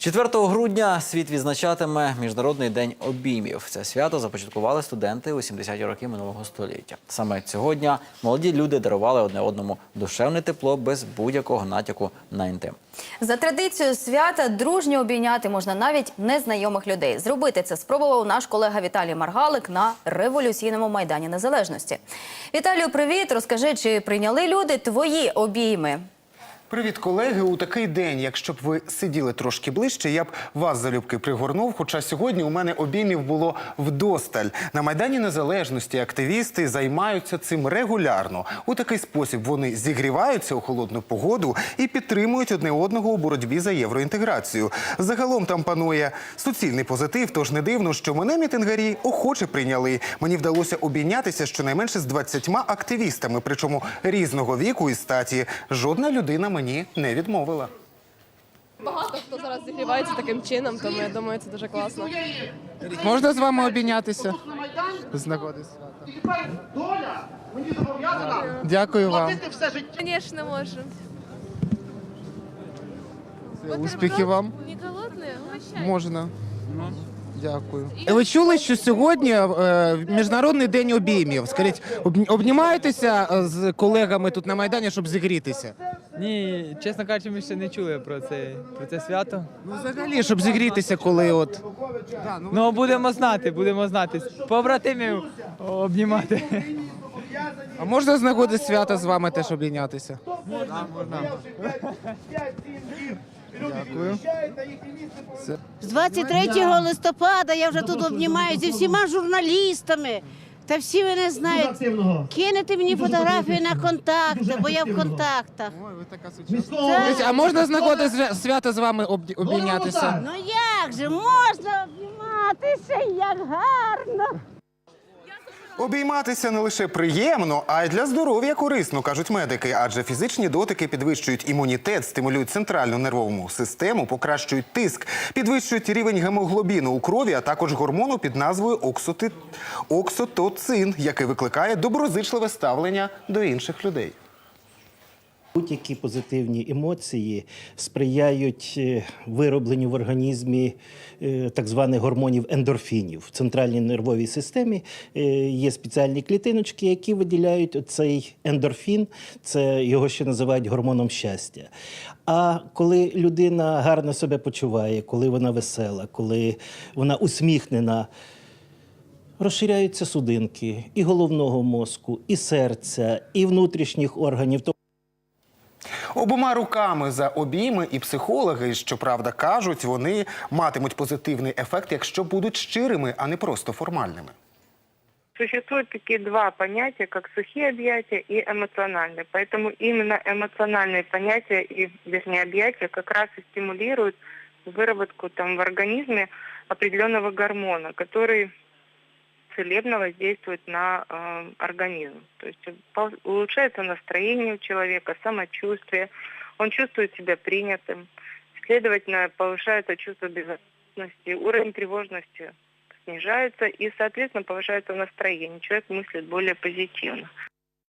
4 грудня світ відзначатиме Міжнародний день обіймів. Це свято започаткували студенти у 70-ті роки минулого століття. Саме цього дня молоді люди дарували одне одному душевне тепло без будь-якого натяку на інтим. За традицією свята дружньо обійняти можна навіть незнайомих людей. Зробити це спробував наш колега Віталій Маргалик на революційному майдані незалежності. Віталію, привіт! Розкажи, чи прийняли люди твої обійми? Привіт, колеги. У такий день, якщо б ви сиділи трошки ближче, я б вас залюбки пригорнув. Хоча сьогодні у мене обіймів було вдосталь. На майдані незалежності активісти займаються цим регулярно. У такий спосіб вони зігріваються у холодну погоду і підтримують одне одного у боротьбі за євроінтеграцію. Загалом там панує суцільний позитив. Тож не дивно, що мене мітингарі охоче прийняли. Мені вдалося обійнятися щонайменше з 20 активістами, причому різного віку і статі. Жодна людина мені не відмовила. Багато хто зараз зігрівається таким чином, тому я думаю, це дуже класно. Можна з вами обійнятися? З нагоди свята. Дякую вам. Звісно, можу. Успіхів вам. Не голодні? Угощай. Можна. Дякую. Ви чули, що сьогодні е, Міжнародний день обіймів? Скажіть, об- обнімаєтеся е, з колегами тут на Майдані, щоб зігрітися? Ні, чесно кажучи, ми ще не чули про це, про це свято. Ну, взагалі, щоб зігрітися, коли от. Ну, будемо знати, будемо знати. Побратимів обнімати. А можна з нагоди свята з вами теж обійнятися? Дякую. З 23 листопада я вже тут обнімаю зі всіма журналістами. Та всі мене знають. Кинете мені фотографію на контакти, бо я в контактах. Ой, ви така сучасна. Скажіть, А можна з свято свята з вами обді- обійнятися? Ну як же можна обніматися, як гарно. Обійматися не лише приємно, а й для здоров'я корисно, кажуть медики. Адже фізичні дотики підвищують імунітет, стимулюють центральну нервову систему, покращують тиск, підвищують рівень гемоглобіну у крові, а також гормону під назвою оксоти... оксотоцин, який викликає доброзичливе ставлення до інших людей. Будь-які позитивні емоції сприяють е, виробленню в організмі е, так званих гормонів ендорфінів. В центральній нервовій системі е, є спеціальні клітиночки, які виділяють цей ендорфін, це його ще називають гормоном щастя. А коли людина гарно себе почуває, коли вона весела, коли вона усміхнена, розширяються судинки і головного мозку, і серця, і внутрішніх органів. Обома руками за обійми і психологи, щоправда, кажуть, вони матимуть позитивний ефект, якщо будуть щирими, а не просто формальними. Существуют такие два понятия, как сухие объятия и эмоциональные. Поэтому именно эмоциональные понятия и, вернее, объятия как раз и стимулируют выработку там в организме определенного гормона, который целебно воздействует на э, организм. То есть улучшается настроение у человека, самочувствие, он чувствует себя принятым, следовательно, повышается чувство безопасности, уровень тревожности снижается и, соответственно, повышается настроение. Человек мыслит более позитивно.